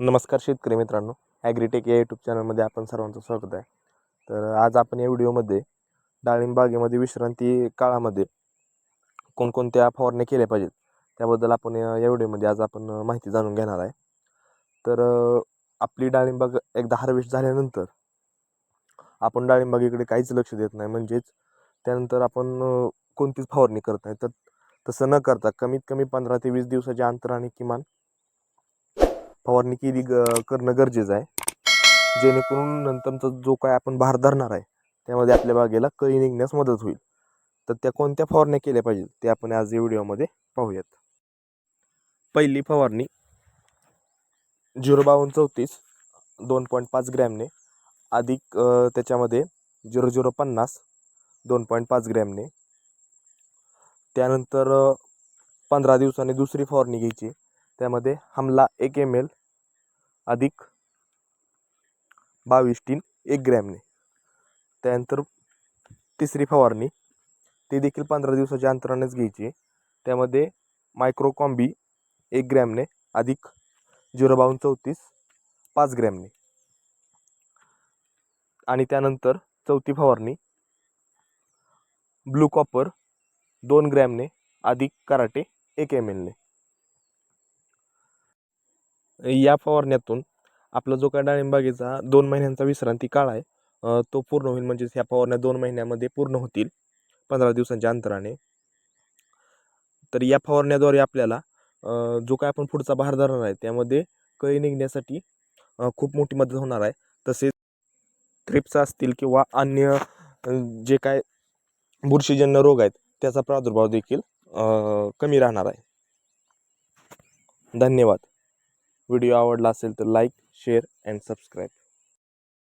नमस्कार शेतकरी मित्रांनो. ॲग्रीटेक या यूट्यूब चॅनलमध्ये आपण सर्वांचं स्वागत आहे. तर आज आपण या व्हिडिओमध्ये डाळिंबागेमध्ये विश्रांती काळामध्ये कोणकोणत्या फवारण्या केल्या पाहिजेत त्याबद्दल आपण या व्हिडिओमध्ये आज आपण माहिती जाणून घेणार आहे. तर आपली डाळिंबाग एकदा हार्वेस्ट झाल्यानंतर आपण डाळिंबागेकडे काहीच लक्ष देत नाही. म्हणजेच त्यानंतर आपण कोणतीच फवारणी करत नाही. तर तसं न करता कमीत कमी पंधरा ते वीस दिवसाच्या अंतराने किमान फवारणी केली ग करणं गरजेचं आहे. जेणेकरून नंतरचा जो काय आपण भार धरणार आहे त्यामध्ये आपल्या बागेला कळी निघण्यास मदत होईल. तर त्या कोणत्या फवारण्या केल्या पाहिजेत ते आपण आज या व्हिडिओमध्ये पाहूयात. पहिली फवारणी झिरो बावन्न चौतीस दोन पॉईंट पाच ग्रॅमने. अधिक त्याच्यामध्ये झिरो झिरो पन्नास दोन पॉईंट पाच ग्रॅमने. त्यानंतर पंधरा दिवसांनी दुसरी फवारणी घ्यायची. त्यामध्ये हमला एक एम एल अधिक बावीस टीन एक ग्रॅमने त्यानंतर तिसरी फवारणी ती देखील पंधरा दिवसाच्या अंतरानेच घ्यायची. त्यामध्ये मायक्रोकॉम्बी एक ग्रॅमने अधिक झिरो बावन्न चौतीस पाच ग्रॅमने आणि त्यानंतर चौथी फवारणी ब्लू कॉपर दोन ग्रॅमने अधिक कराटे एक एम एलने या फवारण्यातून आपला जो काय डाळिंबागेचा दोन महिन्यांचा विश्रांती काळ आहे तो पूर्ण होईल. म्हणजेच ह्या फवारण्या दोन महिन्यामध्ये पूर्ण होतील पंधरा दिवसांच्या अंतराने. तर या फवारण्याद्वारे आपल्याला जो काय आपण पुढचा भार धरणार आहे त्यामध्ये कळी निघण्यासाठी खूप मोठी मदत होणार आहे. तसेच थ्रिप्स असतील किंवा अन्य जे काय बुरशीजन्य रोग आहेत त्याचा प्रादुर्भाव देखील कमी राहणार आहे. धन्यवाद. व्हिडिओ आवडला असेल तर लाईक शेअर अँड सबस्क्राईब.